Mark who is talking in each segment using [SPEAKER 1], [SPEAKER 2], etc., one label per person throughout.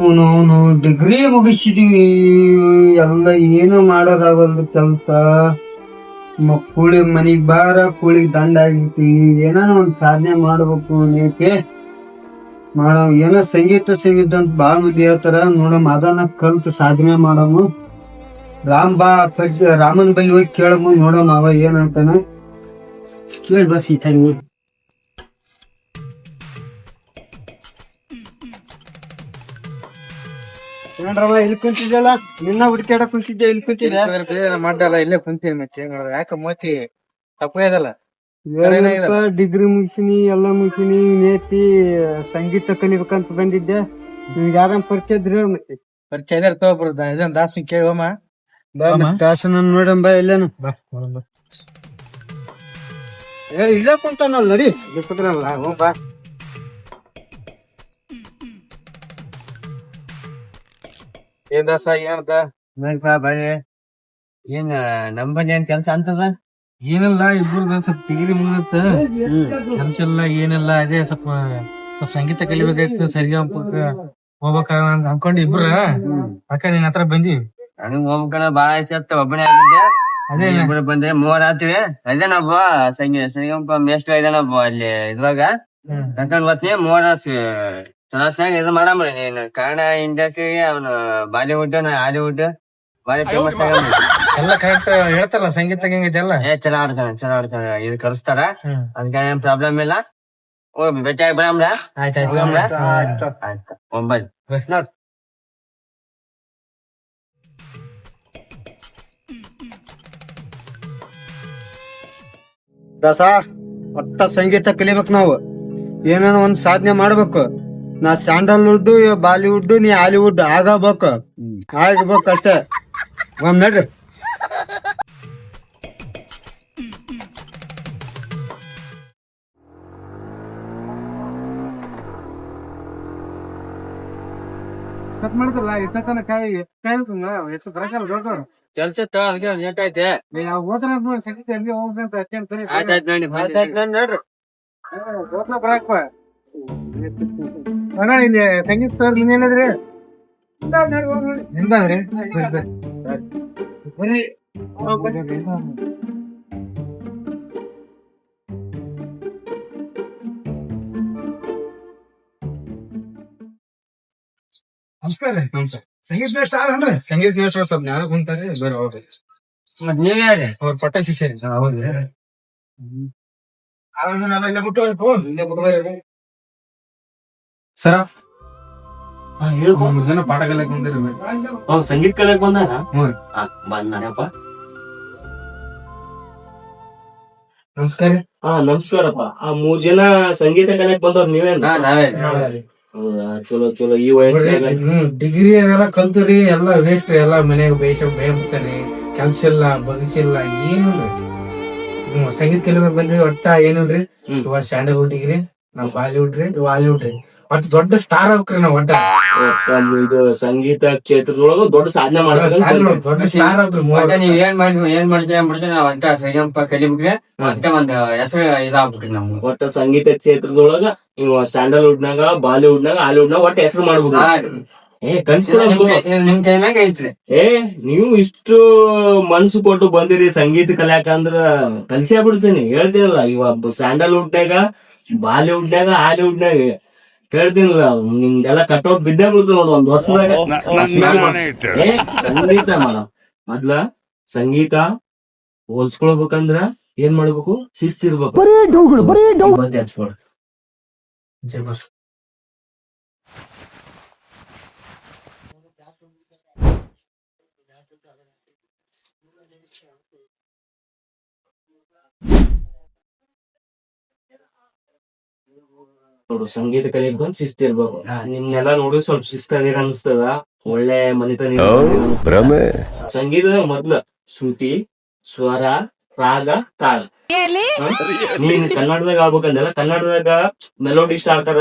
[SPEAKER 1] ಅವನು ಡಿಗ್ರಿ ಮುಗಿಸಿದೀವಿ, ಎಲ್ಲ ಏನು ಮಾಡೋದಾಗಲ್ದು ಕೆಲಸ. ಕೂಳಿ ಮನೆಗೆ ಬಾರ ಕೂಳಿಗ್ ದಂಡ ಆಗೈತಿ ಏನಾನ ಒಂದ್ ಸಾಧನೆ ಮಾಡ್ಬೇಕು ಏಕೆ ಮಾಡೋ ಏನೋ ಸಂಗೀತ ಸಂಗೀತ ಅಂತ ಬಾಳ ಮಂದಿ ಹೇಳ್ತಾರ. ನೋಡಮ್ ಅದನ್ನ ಕಲ್ತು ಸಾಧನೆ ಮಾಡಮ್ಮ ರಾಮ್ ಬಾ ರಾಮನ್ ಬೈ ಹೋಗಿ ಕೇಳಮ್ಮ ನೋಡಮ್ಮ ಅವ ಏನಂತಾನ ಕೇಳಿ ಬಸ್ ಏನ್ರವ ಇಲ್ಲಿ ಕುಂತಿದ್ದಲ್ಲ ನಿನ್ನ ಹುಡುಕಾಡ ಕುಂತಿದ್ದೆ ಇಲ್ಲಿ ಕುಂತಿದ್ದೆ
[SPEAKER 2] ಮಾಡಲ್ಲ ಇಲ್ಲೇ ಕುಂತೀನಿ ಮತ್ತೆ ಮಾಡೋದು? ಯಾಕ ಮೋತಿ? ತಪ್ಪಾಯ್ದಲ್ಲ
[SPEAKER 1] ಡಿಗ್ರಿ ಮುಗಿಸಿನಿ ಎಲ್ಲ ಮುಗಿಸಿನಿ ನೇತಿ ಸಂಗೀತ ಕಲಿಬೇಕಂತ ಬಂದಿದ್ದೆ. ನಿಮ್ಗೆ ಯಾರ ಪರಿಚಯ ಇದ್ರಿ ಹೇಳ್ ಮತ್ತೆ.
[SPEAKER 2] ಪರಿಚಯ ಇದಾರ ತಗೋಬ್ರದ ಇದನ್ ದಾಸ್ ಕೇಳೋಮ
[SPEAKER 1] ಬಾ ದಾಸನ ನೋಡಂ ಬಾ ಎಲ್ಲಾನು ಏ ಇಲ್ಲ ಕುಂತಾನಲ್ಲ
[SPEAKER 2] ರೀ ಹ್ಞೂ ಬಾ. ಏನ್ ದಾಸ ಏನದ
[SPEAKER 3] ಬರೀ ಏನ್ ನಂಬಲ್ಲಿ ಏನ್ ಕೆಲ್ಸ ಅಂತದ?
[SPEAKER 2] ಏನಿಲ್ಲ ಇಬ್ರು ಸ್ವಲ್ಪ ಡಿಗ್ರಿ ಮುಗಿತ ಕೆಲ್ಸ ಇಲ್ಲ ಏನಿಲ್ಲ ಅದೇ ಸ್ವಲ್ಪ ಸ್ವಲ್ಪ ಸಂಗೀತ ಕಲಿಬೇಕಾಯ್ತು ಸರಿಗ ಹೋಗ್ಬೇಕ ಅಂತ ಅನ್ಕೊಂಡ್ ಇಬ್ರ. ಅಕ್ಕ ನಿನ್ ಹತ್ರ ಬಂದಿ
[SPEAKER 3] ನನಗ್ ಹೋಗ್ಬೇಕಣ ಬಾಳ ಆಸೆ ಆತ ಒಬ್ಬನೇ ಆಗಿದ್ದೆ.
[SPEAKER 2] ಅದೇ
[SPEAKER 3] ಇಬ್ರು ಬಂದ್ರೆ ಮೂವರ್ ಆತಿವಿ ಅದೇನಪ್ಪ ಸಂಗೀತ ಸಂಗೀತ ಮೇಷ್ಟ್ರ ಇದಾನಪ್ಪ ಅಲ್ಲಿ ಇದ್ರಾಗ. ಕರ್ಕೊಂಡ್ ಬರ್ತೀನಿ ಮೂವರ್ ಚೆನ್ನಾಗಿ ಇದು ಮಾಡಮ್ರಿ ನೀನ್ ಕನ್ನಡ ಇಂಡಸ್ಟ್ರಿಗೆ ಅವನು ಬಾಲಿವುಡ್ ನಾ ಹಾಲಿವುಡ್ ಬಾರಿ ಫೇಮಸ್ ಆಗ
[SPEAKER 2] ಎಲ್ಲ ಕರೆಕ್ಟ್ ಹೇಳ್ತಾರಲ್ಲ ಸಂಗೀತ ಹೆಂಗೈತೆ ಎಲ್ಲ?
[SPEAKER 3] ಏ ಚಲೋ ಆಡ್ತಾನೆ ಚಲೋ ಆಡ್ತಾನೆ ಇದು ಕಲಿಸ್ತಾರ. ಅದಕ್ಕೆ ಏನ್ ಪ್ರಾಬ್ಲಮ್ ಇಲ್ಲ. ಹೋಗಿ ಭೇಟಿ ಆಗಿ ಬರಮ್ರ ಹೋಗಮ್ರ ಆಯ್ತು. ಒಂಬತ್ತು
[SPEAKER 1] ದಾಸ ಒಟ್ಟ ಸಂಗೀತ ಕಲಿಬೇಕು ನಾವು. ಏನೇನೋ ಒಂದ್ ಸಾಧನೆ ಮಾಡ್ಬೇಕು. ನಾ ಸ್ಯಾಂಡಲ್ವುಡ್ ಬಾಲಿವುಡ್ ನೀ ಹಾಲಿವುಡ್ ಆಗಬೇಕು ಆಗ್ಬೇಕು ಅಷ್ಟೇ. ಒಮ್ಮೆ ನಡ್ರಿ
[SPEAKER 2] ಕಟ್ ಮಾಡ್ತಾರಲ್ಲ ಇಷ್ಟ ತನಕ ಕಾಯಿ ಕಾಯಿ ಎಷ್ಟು ಬರಕಲ್ಲ ದೊಡ್ಡವ್ರು
[SPEAKER 3] ಕೆಲ್ಸ ಅದಕ್ಕೆ ಲೇಟ್ ಐತೆ
[SPEAKER 2] ನಾವು ಹೋದ್ರ ನೋಡಿ ಸಂಗೀತ ಎಲ್ಲಿ ಹೋಗ್ಬೇಕಂತ ಅಷ್ಟೇ ಅಂತಾರೆ
[SPEAKER 3] ಆಯ್ತಾಯ್ತು ನೋಡಿ
[SPEAKER 1] ಆಯ್ತಾಯ್ತು ನಾನ್ ನಡ್ರಿ
[SPEAKER 2] ಹೋಗ್ತಾ ಬರಾಕಪ್ಪ ಅಣ್ಣ ಇಲ್ಲಿ ಸಂಗೀತ ಸರ್ ನೀನ್ ಹೇಳಿದ್ರಿ ನಿಂದಾದ್ರಿ ಬರೀ ನಮಸ್ಕಾರ ನಮಸ್ಕಾರ. ಸಂಗೀತ ಮೇಷ್ಟ್ರ ಯಾರನ್ರಿ ಸಂಗೀತ ಮೇಷ್ಟ್ರ ಸ್ವಲ್ಪ ಜ್ಞಾನ ಕುಂತಾರೆ ಬೇರೆ ಅವ್ರು
[SPEAKER 3] ಮತ್ ನೀವ್ ಯಾರೇ
[SPEAKER 2] ಅವ್ರ ಪಟ್ಟ ಶಿಷ್ಯರಿ. ಹೌದ್ರಿ ಅವನ್ನೆಲ್ಲ ಇಲ್ಲೇ ಬಿಟ್ಟು ಫೋನ್ ಇಲ್ಲೇ ಬಿಟ್ಟು ಸರ ಮೂರ್ ಜನ ಪಾಠ ಕಲಿಯಕ್ ಬಂದಿರಿ
[SPEAKER 3] ಅವ್ನು ಸಂಗೀತ ಕಲಿಯಕ್ ಬಂದಾರ?
[SPEAKER 2] ಹ್ಞೂ ರೀ.
[SPEAKER 3] ಬಂದಾನಪ್ಪ
[SPEAKER 2] ನಮಸ್ಕಾರ ರೀ.
[SPEAKER 4] ಹಾ ನಮಸ್ಕಾರಪ್ಪ. ಆ ಮೂರ್ ಜನ ಸಂಗೀತ ಕಲಿಯಕ್ ಬಂದವ್ರ ನೀವೇನ್
[SPEAKER 3] ನಾವೇ
[SPEAKER 4] ಹೌದಾ? ಚಲೋ ಚಲೋ. ಈ ವಯಸ್ಸಿನಾಗ
[SPEAKER 2] ಹ್ಮ್ ಡಿಗ್ರಿ ಅದೆಲ್ಲ ಕಲ್ತರಿ ಎಲ್ಲ ವೇಸ್ಟ್ ಎಲ್ಲ ಮನೆಗೆ ಬೇಯಿಸ ಬೇಯ್ಬಿಡ್ತಾನೆ ಕೆಲ್ಸ ಇಲ್ಲ ಬಗಸಿಲ್ಲ ಏನು ಹ್ಮ್ ಸಂಗೀತ ಕಲಿಬೇಕು ಬಂದ್ರಿ ಒಟ್ಟ ಏನಿಲ್ರಿ
[SPEAKER 4] ಹ್ಮ್.
[SPEAKER 2] ಇವ ಸ್ಯಾಂಡಲ್ವುಡ್ ಡಿಗ್ರಿ ನಾವ್ ಬಾಲಿವುಡ್ ರೀ ಬಾಲಿವುಡ್ ರೀ. ಒಟ್ಟು ದೊಡ್ಡ ಸ್ಟಾರ್ ಆಗ್ರಿ ನಾವ್ ಒಟ್ಟ
[SPEAKER 4] ಇದು ಸಂಗೀತ ಕ್ಷೇತ್ರದೊಳಗ ದೊಡ್ಡ ಸಾಧನೆ ಮಾಡ್ತಾರೆ
[SPEAKER 2] ದೊಡ್ಡ ಸ್ಟಾರ್ ಆಗ್ರಿ
[SPEAKER 3] ಮತ್ತೆ ನೀವ್ ಏನ್ ಮಾಡಿ ಏನ್ ಮಾಡ್ತೀವಿ ನಾವ್ ಅಂತ ಶ್ರೀಗಂಪ ಕಲಿಬಿಟ್ರೆ ಮತ್ತೆ ಒಂದ್ ಹೆಸರು ಇದಾಗ್ಬಿಟ್ರಿ ನಮ್ಗೆ.
[SPEAKER 4] ಒಟ್ಟ ಸಂಗೀತ ಕ್ಷೇತ್ರದೊಳಗ ನೀವು ಸ್ಯಾಂಡಲ್ವುಡ್ ನಾಗ ಬಾಲಿವುಡ್ ನಾಗ ಹಾಲಿವುಡ್ ನಾಗ ಒಟ್ಟ ಹೆಸರು ಮಾಡ್ಬೋದು.
[SPEAKER 3] ಹಾ,
[SPEAKER 4] ಏ
[SPEAKER 3] ನಿಮ್ ಕೈನಾಗ ಐತ್ರಿ.
[SPEAKER 4] ಏ ನೀವು ಇಷ್ಟು ಮನ್ಸು ಕೊಟ್ಟು ಬಂದಿರಿ ಸಂಗೀತ ಕಲಿಯಾಕ ಅಂದ್ರ ಕಲ್ಸಿ ಬಿಡ್ತೀನಿ ಹೇಳ್ತೀನಲ್ಲ ಇವ ಸ್ಯಾಂಡಲ್ವುಡ್ ನಾಗ ಬಾಲಿವುಡ್ ನಾಗ ಹಾಲಿವುಡ್ ನಾಗ ಹೇಳ್ತೀನಲ್ಲ ನಿಮ್ದೆಲ್ಲ ಕಟ್ಔಟ್ ಬಿದ್ದೇ ಬಿಡ್ತು ನೋಡು ಒಂದ್ ವರ್ಷದಾಗ. ಏ ಖಂಡಿತ ಮೇಡಮ್ ಮೊದ್ಲ ಸಂಗೀತ ಹೋಲ್ಸ್ಕೊಳ್ಬೇಕಂದ್ರ ಏನ್ ಮಾಡ್ಬೇಕು? ಶಿಸ್ತಿರ್ಬೇಕು ಹಚ್ಕೊಳ್. ನೋಡು ಸಂಗೀತ ಕಲಿಬೇಕು ಬಂದ್ ಶಿಸ್ತಿರ್ಬೇಕು ನಿಮ್ನೆಲ್ಲ ನೋಡಿ ಸ್ವಲ್ಪ ಶಿಸ್ತದಿರ ಅನ್ಸ್ತದ? ಒಳ್ಳೆ ಮನಿತನ. ಸಂಗೀತದ ಮೊದ್ಲ ಶ್ರುತಿ ಸ್ವರ ರಾಗ ತಾಳ? ನೀನ್ ಕನ್ನಡದಾಗ ಆಗ್ಬೇಕಂದಲ್ಲ ಕನ್ನಡದಾಗ ಮೆಲೋಡಿ ಸ್ಟಾರ್ಟರ್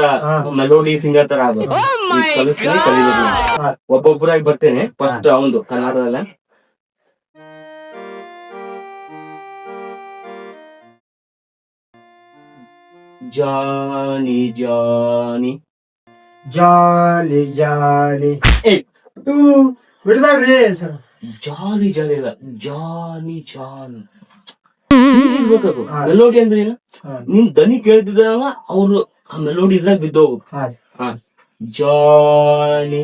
[SPEAKER 4] ಮೆಲೋಡಿ ಸಿಂಗರ್ ತರ ಆಗ್ಬೇಕು ನೀನ್ ಕಲಿಸ್ತೀನಿ ಕಲಿಬೇಕು. ಒಬ್ಬೊಬ್ಬರಾಗಿ ಬರ್ತೇನೆ ಫಸ್ಟ್ ಅವಂದು ಕನ್ನಡದಲ್ಲ. ಜಾನಿ ಜಾನಿ
[SPEAKER 1] ಜಾಲಿ ಜಾಲಿ
[SPEAKER 4] ಏ
[SPEAKER 1] ಬಿಡ್ಬೇಡ್ರಿ
[SPEAKER 4] ಜಾಲಿ ಜಾಲಿ ಇಲ್ಲ ಜಾನಿ ಜಾನ್ ಇರ್ಬೇಕದು ಮೆಲೋಡಿ ಅಂದ್ರೆ ಏನು? ನಿನ್ ದನಿ ಕೇಳ್ತಿದ್ದಾವ ಅವ್ರು ಆ ಮೆಲೋಡಿ ಇದ್ರಾಗ ಬಿದ್ದೋಗು. ಹಾ. Johnny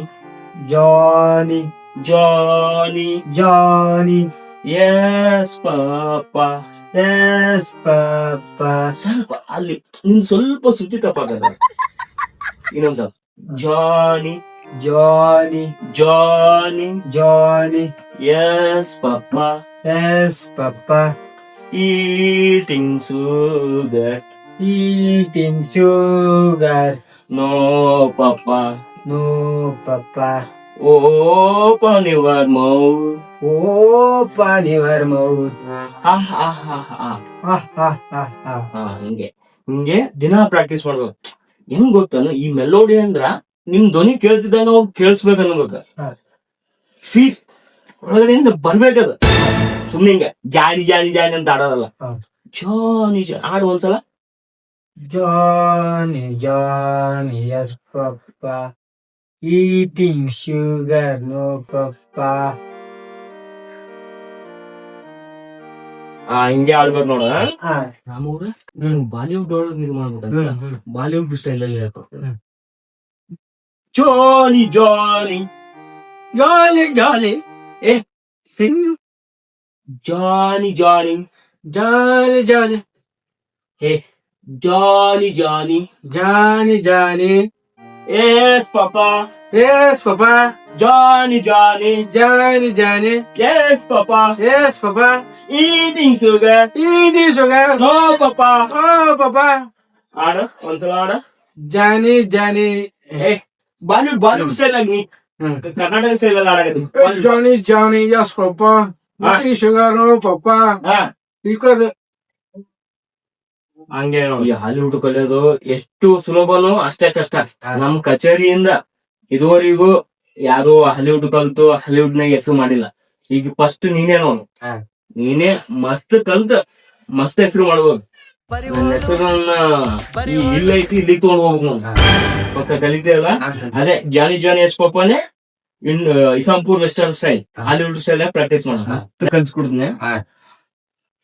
[SPEAKER 1] Johnny
[SPEAKER 4] Johnny
[SPEAKER 1] Johnny
[SPEAKER 4] yes papa
[SPEAKER 1] yes papa
[SPEAKER 4] ಸ್ವಲ್ಪ ಅಲ್ಲಿ ಇನ್ ಸ್ವಲ್ಪ ಸುದ್ದಿ ತಪ್ಪಾಗದ ಇನ್ನೊಂದ್ ಸ್ವಲ್ಪ
[SPEAKER 1] Johnny
[SPEAKER 4] Johnny
[SPEAKER 1] Johnny
[SPEAKER 4] Johnny yes
[SPEAKER 1] papa yes
[SPEAKER 4] papa eating
[SPEAKER 1] sugar eating
[SPEAKER 4] sugar no
[SPEAKER 1] papa no
[SPEAKER 4] papa ಮೌ ಮೌತ್
[SPEAKER 1] ಓಪನ್ ಮೌ
[SPEAKER 4] ಹಾ ಹಾ ಹಾ ಹಿಂಗೆ. ಹಿಂಗೆ ದಿನ ಪ್ರಾಕ್ಟೀಸ್ ಮಾಡ್ಬೇಕು. ಹೆಂಗ್ ಗೊತ್ತಾನು? ಈ ಮೆಲೋಡಿ ಅಂದ್ರ ನಿಮ್ ಧ್ವನಿ ಕೇಳ್ತಿದ್ದಾಗ ಅವ್ ಕೇಳಿಸ್ಬೇಕು ಅನ್ಬೇಕ. ಫೀಲ್ ಒಳಗಡೆಯಿಂದ ಬರ್ಬೇಕದ. ಸುಮ್ನೆ ಹಿಂಗ ಜಾನಿ ಜಾನಿ ಜಾನಿ ಅಂತ ಆಡೋದಲ್ಲ. ಜಾನಿ ಜಾನಿ ಆಡು ಒಂದ್ಸಲ.
[SPEAKER 1] Johnny Johnny yes Papa. Eating sugar, no, Papa.
[SPEAKER 4] ಆ ಹಿಂಗೆ ಆಡ್ಬೇಕು ನೋಡ
[SPEAKER 1] Ah,
[SPEAKER 4] ರಾಮವ್ರ ಬಾಲಿವುಡ್ ಒಳಗ್ ಇದು ಮಾಡ್ಬಿಟ್ಟ ಬಾಲಿವುಡ್ ಸ್ಟೈಲ್ ಅಲ್ಲಿ ಹೇಳ್ಕೊ ಜಾನಿ ಜಾನಿ
[SPEAKER 1] Jolly, jolly.
[SPEAKER 4] ಏ
[SPEAKER 1] Sing.
[SPEAKER 4] Johnny Johnny
[SPEAKER 1] Jolly, jolly.
[SPEAKER 4] ಹೇ Johnny Johnny
[SPEAKER 1] Johnny, Johnny.
[SPEAKER 4] Yes papa
[SPEAKER 1] Yes, Papa.
[SPEAKER 4] Johnny Johnny
[SPEAKER 1] Johnny, Johnny.
[SPEAKER 4] Yes papa
[SPEAKER 1] Yes, Papa.
[SPEAKER 4] Eating sugar
[SPEAKER 1] Eating sugar.
[SPEAKER 4] No papa
[SPEAKER 1] Oh, Papa.
[SPEAKER 4] ಆಡ ಒಂದ್ಸಲ ಆಡ
[SPEAKER 1] Johnny, Johnny.
[SPEAKER 4] ಏ Bollywood Bollywood style ಆಗಿ ನೀ
[SPEAKER 1] Hmm.
[SPEAKER 4] Karnataka style ಅಲ್ಲಿ ಆಡಕತ್ತಿ
[SPEAKER 1] Johnny, Johnny, yes, Papa.
[SPEAKER 4] Ah.
[SPEAKER 1] Eating sugar, no, Papa.
[SPEAKER 4] ಹಾ
[SPEAKER 1] Because
[SPEAKER 4] ಹಂಗೆ ಈ ಹಾಲಿವುಡ್ ಕಲಿಯೋದು ಎಷ್ಟು ಸುಲಭನೋ ಅಷ್ಟೇ ಕಷ್ಟ. ನಮ್ ಕಚೇರಿಯಿಂದ ಇದುವರೆಗೂ ಯಾರು ಹಾಲಿವುಡ್ ಕಲ್ತು ಹಾಲಿವುಡ್ ನಾಗ ಹೆಸರು ಮಾಡಿಲ್ಲ. ಈಗ ಫಸ್ಟ್ ನೀನೇ ನೋಡು. ನೀನೇ ಮಸ್ತ್ ಕಲ್ತ ಮಸ್ತ್ ಹೆಸರು ಮಾಡ್ಬೋದು. ನನ್ನ ಹೆಸರನ್ನ ಈ ಇಲ್ಲೈತಿ ಇಲ್ಲಿ ತಗೊಂಡ್ ಹೋಗ್ಬೇಕು ಪಕ್ಕ ಕಲಿತೆ ಅಲ್ಲ? ಅದೇ ಜಾನಿ ಜಾನಿ ಎಸ್ ಪಪ್ಪನೇ ಇನ್ Isampur western style Hollywood style practice ಮಾಡ. ಮಸ್ತ್ ಕಲ್ಸ್ಕೊಡ್ತೀನಿ.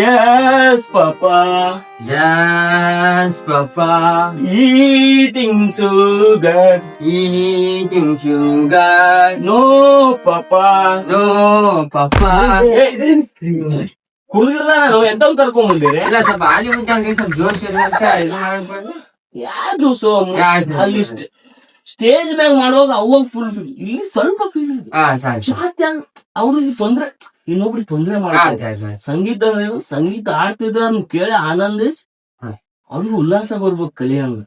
[SPEAKER 4] yes Papa.
[SPEAKER 1] yes, Papa,
[SPEAKER 4] eating sugar
[SPEAKER 1] eating sugar,
[SPEAKER 4] no Papa.
[SPEAKER 1] no, Papa.
[SPEAKER 4] ಕುಡಿದಿಡ್ದ ನಾನು ಎಂತ ಕರ್ಕೊಂಡ್ ಬಂದಿರಿ
[SPEAKER 1] ಇಲ್ಲ ಸ್ವಲ್ಪ ಹಾಲಿವುಡ್ ಹಂಗೆ ಸ್ವಲ್ಪ ಜೋಶ್ ಇರುತ್ತೆ ಇದು ಮಾಡ್ಕೊಂಡು
[SPEAKER 4] ಯಾ ಜ್ಯೂಸು ಅಲ್ಲಿ ಸ್ಟೇಜ್ ಮ್ಯಾಗ ಮಾಡುವಾಗ ಅವಾಗ ಫುಲ್ ಇಲ್ಲಿ ಸ್ವಲ್ಪ ಫೀಲ್ ಜಾಸ್ತಿ ಅವ್ರಿಗೆ ತೊಂದ್ರೆ ಇನ್ನೊಬ್ರಿಗೆ ತೊಂದ್ರೆ ಮಾಡ್ತಾರೆ. ಸಂಗೀತ ಅಂದ್ರೆ ಸಂಗೀತ ಆಡ್ತಿದ್ರ ಅದನ್ನ ಕೇಳಿ ಆನಂದಿಸ್. ಅವ್ರಿಗೆ ಉಲ್ಲಾಸ ಬರ್ಬೇಕು ಕಲಿಯಂಗ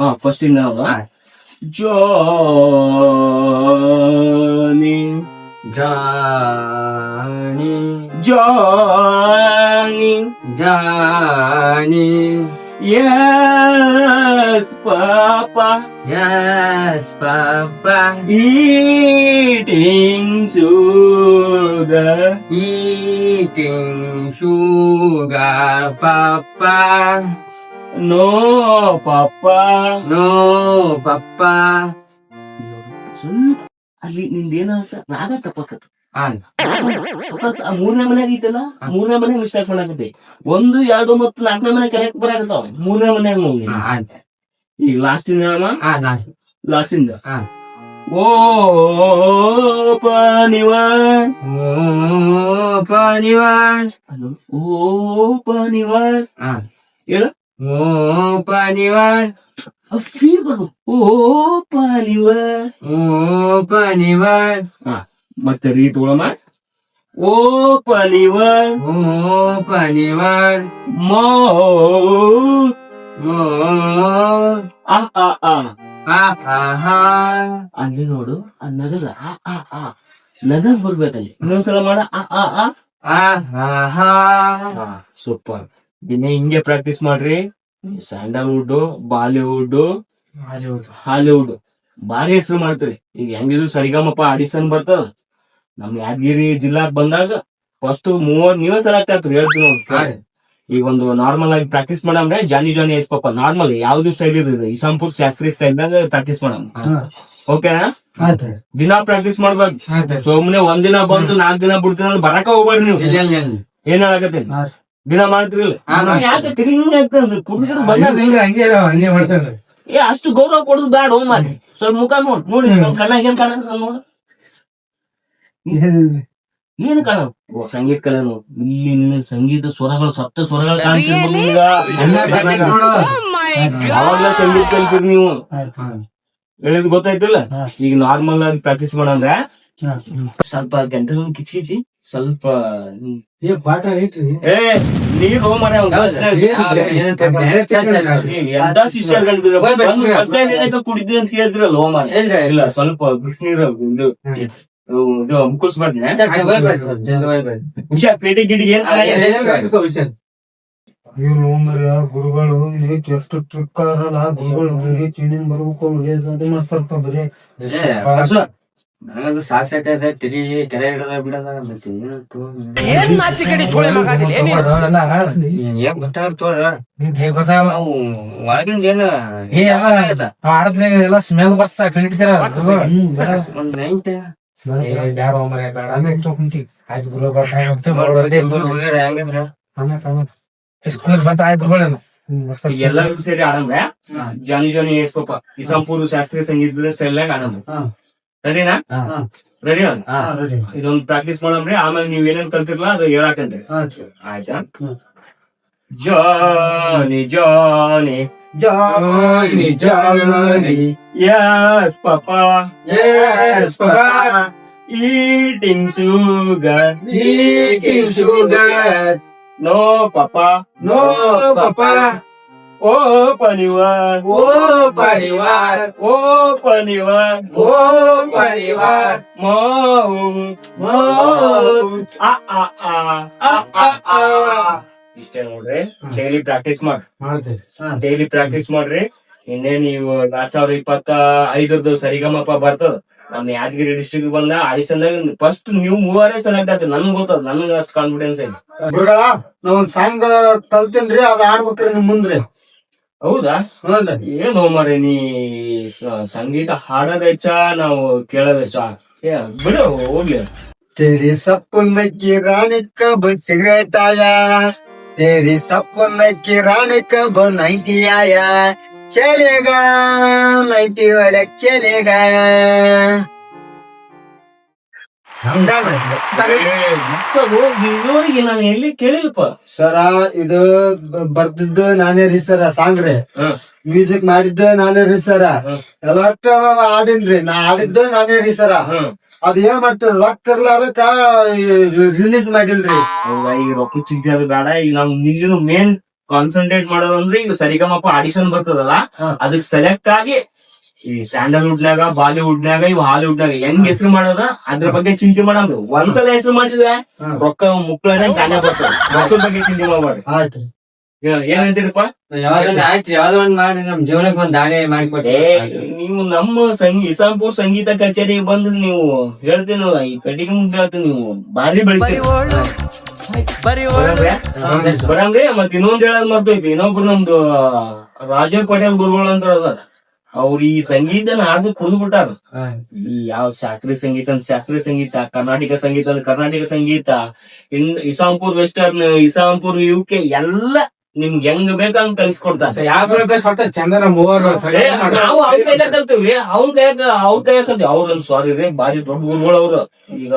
[SPEAKER 4] ಹಾ ಫಸ್ಟ್ ಇಂದ. Johnny
[SPEAKER 1] Johnny.
[SPEAKER 4] Johnny
[SPEAKER 1] Johnny.
[SPEAKER 4] Yes papa.
[SPEAKER 1] Yes, Papa.
[SPEAKER 4] Eating sugar.
[SPEAKER 1] Eating sugar, Papa.
[SPEAKER 4] No, Papa.
[SPEAKER 1] No, Papa.
[SPEAKER 4] ಸ್ವಲ್ಪ ಅಲ್ಲಿ ನಿಂದೇನಾಗ್ತ ರಾಗ ತಪ್ಪಕತ್ತ
[SPEAKER 1] Ah,
[SPEAKER 4] ಸ್ವಲ್ಪ ಸ- ಮೂರನೇ ಮನ್ಯಾಗ ಐತಲ್ಲ ಮೂರನೇ ಮನೆ ಮಿಸ್ಟೇಕ್ ಮಾಡಾಕತ್ತೆ ಒಂದು ಎರಡು ಮತ್ತು ನಾಲ್ಕನೇ ಮನೆ ಕರೆಕ್ಟ್ ಬರಾಕತ್ತಾವ ಮೂರನೇ ಮನ್ಯಾಗ ಹೋಗಿ
[SPEAKER 1] ah, ah,
[SPEAKER 4] ಈಗ ಲಾಸ್ಟ್ ಇಂದ
[SPEAKER 1] ah, last.
[SPEAKER 4] ಲಾಸ್ಟ್ ಇಂದ
[SPEAKER 1] Ah.
[SPEAKER 4] ಓ ಪನಿವ
[SPEAKER 1] Oh, Paniwan.
[SPEAKER 4] ಓ ಪನಿವ
[SPEAKER 1] Ah.
[SPEAKER 4] ಹೇಳ
[SPEAKER 1] Oh, Paniwan.
[SPEAKER 4] ಫೀಲ್ ಬರ್ಬೇಕು ಓ ಪನಿವ
[SPEAKER 1] Oh, Paniwan.
[SPEAKER 4] ಮತ್ತೆ ರೀ ತಗೊಳಮ್ಮ ಓ ಪನಿವ
[SPEAKER 1] Oh, Paniwan.
[SPEAKER 4] ಮೋ ಅಲ್ಲಿ ನೋಡು ಆ ನಗಸ ನಗದ್ ಬರ್ಬೇಕಲ್ಲಿ. ಇನ್ನೊಂದ್ಸಲ ಮಾಡ. ಸೂಪರ್. ದಿನ ಹಿಂಗೆ ಪ್ರಾಕ್ಟೀಸ್ ಮಾಡ್ರಿ. Sandalwood Bollywood
[SPEAKER 2] Hollywood
[SPEAKER 4] Hollywood. ಭಾರಿ ಹೆಸರು ಮಾಡ್ತೀರಿ. ಈಗ ಹೆಂಗಿದ್ರು ಸರಿಗಮಪ ಆಡಿಷನ್ ಬರ್ತದ. ನಮ್ ಯಾದಗಿರಿ ಜಿಲ್ಲಾಕ್ ಬಂದಾಗ ಫಸ್ಟ್ ಮೂವತ್ ನೀವೇ ಸೆಲೆಕ್ಟ್ ಆಗ್ತದೆ ಹೇಳ್ತೀನಿ ಈಗ ಒಂದು ನಾರ್ಮಲ್ ಆಗಿ practice ಮಾಡಂದ್ರೆ Johnny Johnny yes papa normal ಯಾವ್ದು ಸ್ಟೈಲ್ ಈ ಇಸಾಂಪುರ್ ಶಾಸ್ತ್ರಿ ಸ್ಟೈಲ್ ನಾಗ ಪ್ರಾಕ್ಟೀಸ್ ಮಾಡಮ್. ಓಕೆನಾ
[SPEAKER 1] ಆಯ್ತು
[SPEAKER 4] ದಿನ ಪ್ರಾಕ್ಟೀಸ್ ಮಾಡ್ಬೇಕು ಸೋಮನೆ ಒಂದ್ ದಿನ ಬಂದು ನಾಲ್ಕ್ ದಿನ ಬಿಡ್ತೀನಿ ಅಂದ್ರೆ ಬರಕ ಹೋಗ್ಬೇಡ್ರಿ ನೀವು. ಏನ್ ಹೇಳಕತ್ತೀನಿ ದಿನ ಮಾಡ್ತಿರಲ್ಲ ಏ ಅಷ್ಟು ಗೌರವ ಕೊಡುದು ಬೇಡ ಹೋಗ್ ಮಾಡಿ ಸ್ವಲ್ಪ ಮುಖ ನೋಡ್. ನೋಡಿ ಕಣ್ಣಾಗ ಏನ್ ಕಾಣ ನೋಡ. ಏನ್ ಕಾಣ ಓ ಸಂಗೀತ ಕಲೆ ನೋಡ್ ಇಲ್ಲಿ ನಿನ್ನ ಸಂಗೀತ ಸ್ವರಗಳು ಸಪ್ತ ಸ್ವರಗಳು ಕಾಣ್ತಿರ್ಬೋದು ಈಗ. ಅವಾಗ್ಲ ಸಂಗೀತ ಕಲ್ತೀರಿ ನೀವು. ಹೇಳಿದ್ ಗೊತ್ತಾಯ್ತಿಲ್ಲ? ಈಗ ನಾರ್ಮಲ್ ಆಗಿ ಪ್ರಾಕ್ಟೀಸ್ ಮಾಡಂದ್ರೆ ಸ್ವಲ್ಪ ಗಂಟೆ ಕಿಚಿ ಕಿಚಿ ಸ್ವಲ್ಪ ನೀರ್ ಹೋಗ್ ಶಿಷ್ಯರ್
[SPEAKER 3] ಹೋಗ್ಬೇಕು, ಹೋಗ್ಬೇಕು.
[SPEAKER 4] ಕುಡಿದ್ರಿ ಅಂತ ಹೇಳಿದ್ರಲ್ಲ ಹೋಮ
[SPEAKER 3] ಇಲ್ರಿ,
[SPEAKER 4] ಇಲ್ಲ ಸ್ವಲ್ಪ ಬಿಸಿನೀರು
[SPEAKER 3] ಹೋಗ್ಬೇಡಿ.
[SPEAKER 4] ಹುಷಾರ್ ಪೇಟೆ ಗಿಡಿಗೆ ಏನ್
[SPEAKER 3] ಏನ್- ಏನ್?
[SPEAKER 1] ಇವ್ರು ಮರ ಗುರುಗಳು ಎಷ್ಟು ಟ್ರಿಕ್ ಅವರಲ್ಲ ಗುರುಗಳು ನೀಟ್ ಇನ್ನೇನ್ ಬರ್ಬೇಕು ಮಾಡ್ತಾರಪ್ಪ ಬರೀ.
[SPEAKER 3] ಸಾಕ್ ಸಾಕೈತೆ, ತಲಿ ಕೆರೆ ಹಿಡ್ದ ಬಿಡದ ಮತ್ತೆ ಏನಂತು? ಏನ್ ಗೊತ್ತಾಗ್ತೋ
[SPEAKER 2] ಹೇಗ್ ಗೊತ್ತಾಗಲ್ಲ?
[SPEAKER 3] ನಾವು ಒಳಗಿಂದ ಏನು
[SPEAKER 2] ಎಲ್ಲ ಆಡದ್ನಾಗ ಎಲ್ಲ ಸ್ಮೆಲ್ ಬರ್ತಾ ಕಂಡಿಡ್ತಾರ
[SPEAKER 3] ಒಂದ್ ನೈಂಟ್
[SPEAKER 2] ಬ್ಯಾಡ ಮರ ಬೇಡ
[SPEAKER 1] ಆಮೇಲೆ ತಗೊಂಡಿ
[SPEAKER 2] ಆಯ್ತು ಗುರು ಬರ್ತಾ ಹೋಗ್ತೇವೆ
[SPEAKER 3] ಹೋಗ್ಯಾರ ಹೆಂಗಿದ್ರ
[SPEAKER 1] ಆಮೇಲೆ ಆಮೇಲೆ
[SPEAKER 2] ಸ್ಕೂಲ್ ಬಂತ ಆಯ್ತು ಗುರುಗಳೇನು?
[SPEAKER 4] ಎಲ್ಲರೂ ಸೇರಿ ಆಡಂಬ್ರೆ? ಜಾನಿ ಜಾನಿ ಎಸ್ ಪಾಪ. ಇಸಾಂಪುರ್ ಶಾಸ್ತ್ರೀಯ ಸಂಗೀತದ ಸ್ಟೈಲ್ ಆಡಂಬ್ರೆ.
[SPEAKER 1] ಹಾ.
[SPEAKER 4] ರೆಡಿನಾ. ರೆಡಿ
[SPEAKER 3] ಹಾ.
[SPEAKER 1] ರೆಡಿ
[SPEAKER 4] ಇದೊಂದು ಪ್ರಾಕ್ಟೀಸ್ ಮಾಡಂಬ್ರಿ. ಆಮೇಲೆ ನೀವ್ ಏನೇನ್ ಕಲ್ತಿರ್ಲ ಅದು ಹೇಳಾಕಂತ್ರಿ.
[SPEAKER 1] ಆಯ್ತು.
[SPEAKER 4] ಆಯ್ತಾ? Johnny Johnny
[SPEAKER 1] Johnny Johnny.
[SPEAKER 4] Yes papa
[SPEAKER 1] Yes, Papa.
[SPEAKER 4] Eating sugar
[SPEAKER 1] Eating sugar.
[SPEAKER 4] No papa
[SPEAKER 1] No, Papa.
[SPEAKER 4] ಓ ಪನಿವಾರ್
[SPEAKER 1] Oh, Parivar.
[SPEAKER 4] ಓ ಪನಿವಾರ್
[SPEAKER 1] Oh, Parivar.
[SPEAKER 4] ಮಾವು
[SPEAKER 1] Oh,
[SPEAKER 4] ಆ ಆ ಆ
[SPEAKER 1] ah, ah, ah.
[SPEAKER 4] ಇಷ್ಟೇ ನೋಡ್ರಿ ಡೈಲಿ ಪ್ರಾಕ್ಟೀಸ್ ಮಾಡಿ ಡೈಲಿ ಪ್ರಾಕ್ಟೀಸ್ ಮಾಡ್ರಿ ಇನ್ನೇ ನೀವು ಎರಡ್ ಸಾವಿರದ ಇಪ್ಪತ್ತ ಐದರದ್ದು ಸರಿಗಮಪ ಬರ್ತದ ನಮ್ ಯಾದಗಿರಿ ಡಿಸ್ಟ್ರಿಕ್ಟ್ ಬಂದ ಆಡಿಷನ್ದಾಗ ಫಸ್ಟ್ ನೀವು ಮೂವರೇ ಸೆಲೆಕ್ಟ್ ಆಗ್ತದೆ ನನ್ಗೆ ಗೊತ್ತದ ನನ್ಗೆ ಅಷ್ಟು ಕಾನ್ಫಿಡೆನ್ಸ್ ಐತಿ
[SPEAKER 1] ಗುರುಗಳ ನಾ ಒಂದ್ ಸಾಂಗ್ ಕಲ್ತೇನ್ರಿ ಅದ್ ಆಡ್ಬೇಕ್ರಿ ನಿಮ್ ಮುಂದ್ರಿ
[SPEAKER 4] ಹೌದಾ
[SPEAKER 1] ಹೌದ್ರಿ
[SPEAKER 4] ಏನು ಮರೆ ನೀ ಸ- ಸಂಗೀತ ಹಾಡೋದ್ ಹೆಚ್ಚ ನಾವು ಕೇಳೋದ್ ಹೆಚ್ಚ ಏ ಬಿಡು ಹೋಗ್ಲಿ
[SPEAKER 1] तेरी सपन की रानी कब सिगरेट आया तेरी सपन की रानी कब नाइटी आया
[SPEAKER 4] ಚಲೆಗ ಮೈತಿ ಒಳಗ್ ಚಲೆಗ
[SPEAKER 1] ಸರ. ಇದು ಬರ್ದಿದ್ದು ನಾನೇ ರೀ ಸರ ಸಾಂಗ್ ರೀ ಮ್ಯೂಸಿಕ್ ಮಾಡಿದ್ದು ನಾನೇ ರೀ ಸರ. ಎಲ್ಲ ಆಡಿನ್ರಿ ನಾ ಆಡಿದ್ದು ನಾನೇ ರೀ ಸರ. ಅದ್ ಏನ್ ಮಾಡ್ತೀರಿ? ರೊಕ್ಕ ಇರ್ಲಾರಕ್ಕ ರಿಲೀಸ್ ಮಾಡಿಲ್ರಿ.
[SPEAKER 4] ಈಗ ರೊಕ್ಕ ಸಿಗ್ತದ ಬೇಡ. ಈಗ ನಮ್ಗೆ ಮೇನ್ ಕಾನ್ಸಂಟ್ರೇಟ್ ಮಾಡೋದು ಅಂದ್ರೆ ಈಗ ಸರಿಗಮಪ್ಪ ಆಡಿಷನ್ ಬರ್ತದಲ್ಲ
[SPEAKER 1] ಅದಕ್ಕೆ
[SPEAKER 4] ಅದಕ್ ಸೆಲೆಕ್ಟ್ ಆಗಿ ಈ ಸ್ಯಾಂಡಲ್ವುಡ್ ನಾಗ ಬಾಲಿವುಡ್ ನಾಗ ಇವ್ ಹಾಲಿವುಡ್ ನಾಗ ಹೆಂಗ್ ಹೆಸರು ಮಾಡೋದ ಅದ್ರ ಬಗ್ಗೆ ಚಿಂತೆ ಮಾಡಂಬ್ರಿ ಒಂದ್ಸಲ ಹೆಸರು ಮಾಡಿದ್ರೆ. ರೊಕ್ಕ ಮುಕ್ಕಳನೆ ತಾನೇ ಬರ್ತದ. ರೊಕ್ಕದ ಬಗ್ಗೆ ಚಿಂತೆ ಮಾಡ್ಬಾರ್ದು. ಏನಂತೀರಪ್ಪ? ನೀವು ನಮ್ಮ ಸಂಗೀ ಇಸಾಂಪುರ್ ಸಂಗೀತ ಕಚೇರಿ ಬಂದ್ರೆ ನೀವು ಹೇಳ್ತೀನಲ್ಲ ಈ ಕಟ್ಟಿಗೆ ಮುಂದೆ ನೀವು ಭಾರಿ ಬೆಳಿತೀರಿ. ಬರಂಗ್ರೆ? ಬರಂಗ್ರಿ ಮತ್ ಇನ್ನೊಂದ್ ಹೇಳದ್ ಮಾಡ್ಬೇಕು ಇನ್ನೊಬ್ರು ನಮ್ದು ರಾಜ ಪಟೇಲ್ ಗುರುಗಳು ಅಂತ ಅದಾರ ಅವ್ರು ಈ ಸಂಗೀತನ ಹಾಡ್ದು ಕುಡ್ದು ಬಿಟ್ಟಾರ. ಈ ಯಾವ ಶಾಸ್ತ್ರೀಯ ಸಂಗೀತ ಅಂದ್ರೆ ಶಾಸ್ತ್ರೀಯ ಸಂಗೀತ ಕರ್ನಾಟಕ ಸಂಗೀತ ಅಂದ್ರೆ ಕರ್ನಾಟಕ ಸಂಗೀತ. ಇನ್ ಇಸಾಂಪುರ್ ವೆಸ್ಟರ್ನ್ ಇಸಾಂಪುರ್ ಯುಕೆ ಎಲ್ಲ ನಿಮ್ಗೆ ಹೆಂಗ್ ಬೇಕಂಗ್ ಕಲಿಸ್ಕೊಡ್ತಾರೆ
[SPEAKER 2] ಯಾವ್ದ್ರ ಸ್ವಲ್ಪ ಚಂದನ ಮೂವರು
[SPEAKER 4] ನಾವು ಅವ್ನ ಕೈಲ ಕಲ್ತೀವಿ. ಅವ್ನ ಕೈಯಾಗ ಅವ್ರ ಕೈಯಾಗ ಕಲ್ತೀವಿ. ಅವ್ರ ಸಾರಿ ರೀ ಬಾರಿ ದೊಡ್ಡ ಗುರುಗಳು ಅವ್ರು. ಈಗ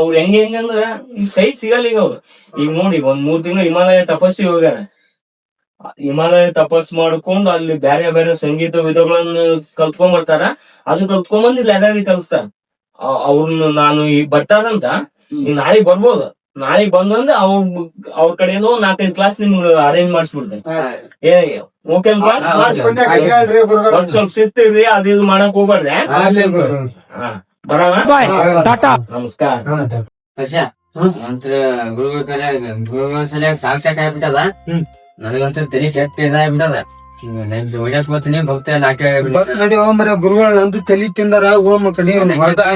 [SPEAKER 4] ಅವ್ರ ಹೆಂಗ್ ಹೆಂಗಂದ್ರ ಈಗ ಕೈ ಸಿಗಲ್ಲ ಈಗ ಅವ್ರು. ಈಗ ನೋಡಿ ಒಂದ್ ಮೂರ್ ತಿಂಗಳು ಹಿಮಾಲಯ ತಪಸ್ಸಿ ಹೋಗ್ಯಾರ. ಹಿಮಾಲಯ ತಪಸ್ ಮಾಡ್ಕೊಂಡು ಅಲ್ಲಿ ಬೇರೆ ಬೇರೆ ಸಂಗೀತ ವಿಧಗಳನ್ನ ಕಲ್ತ್ಕೊಂಡ್ ಬರ್ತಾರ. ಅದು ಕಲ್ತ್ಕೊಂಡ್ ಇಲ್ಲಿ ಎಲ್ಲಾರಿಗೆ ಕಲಿಸ್ತಾರ. ಅವ್ರನ್ನ ನಾನು ಈ ಬರ್ತಾರಂತ ನಾಳೆ ಬರ್ಬೋದು. ನಾಳೆ ಬಂದಂದ್ರೆ ಅವ್ರ ಅವ್ರ ಕಡೆನೂ ನಾಲ್ಕೈದು ಕ್ಲಾಸ್ ನಿಮ್ಗೆ ಅರೇಂಜ್ ಮಾಡಿಸ್ಬಿಡ್ತೇನೆ. ಏ ಓಕೆ ಸ್ವಲ್ಪ ಶಿಸ್ತಿರ್ರಿ ಅದು ಇದು ಮಾಡಕ್
[SPEAKER 1] ಹೋಗ್ಬಾರ್ದೆ
[SPEAKER 4] ನಮಸ್ಕಾರ.
[SPEAKER 1] ಹ್ಮ್.
[SPEAKER 3] ಗುರುಗಳ ಕಲೆ ಗುರುಗಳ ಸಲ ಸಾಕ್ ಸಾಕ್ ಆಗ್ಬಿಟ್ಟದ. ನನಗಂತೂ ತಲೆ ಕೆಟ್ಟ ಇದಾಗ್ಬಿಟ್ಟದ. ಭಕ್ತ ನಾಟ್ಯ
[SPEAKER 1] ನಡಿ ಗುರುಗಳು ನಂದು ತಲಿ ತಿಂದಾರ ಕಡೆ
[SPEAKER 3] ಎಲ್ಲೇ ಭಕ್ತ?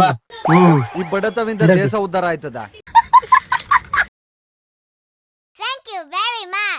[SPEAKER 3] ಬಾ
[SPEAKER 5] ಈ ಬಡತವಿಂದ ದೇಶ ಉದ್ಧಾರ ಆಯ್ತದ?
[SPEAKER 6] Thank you very much.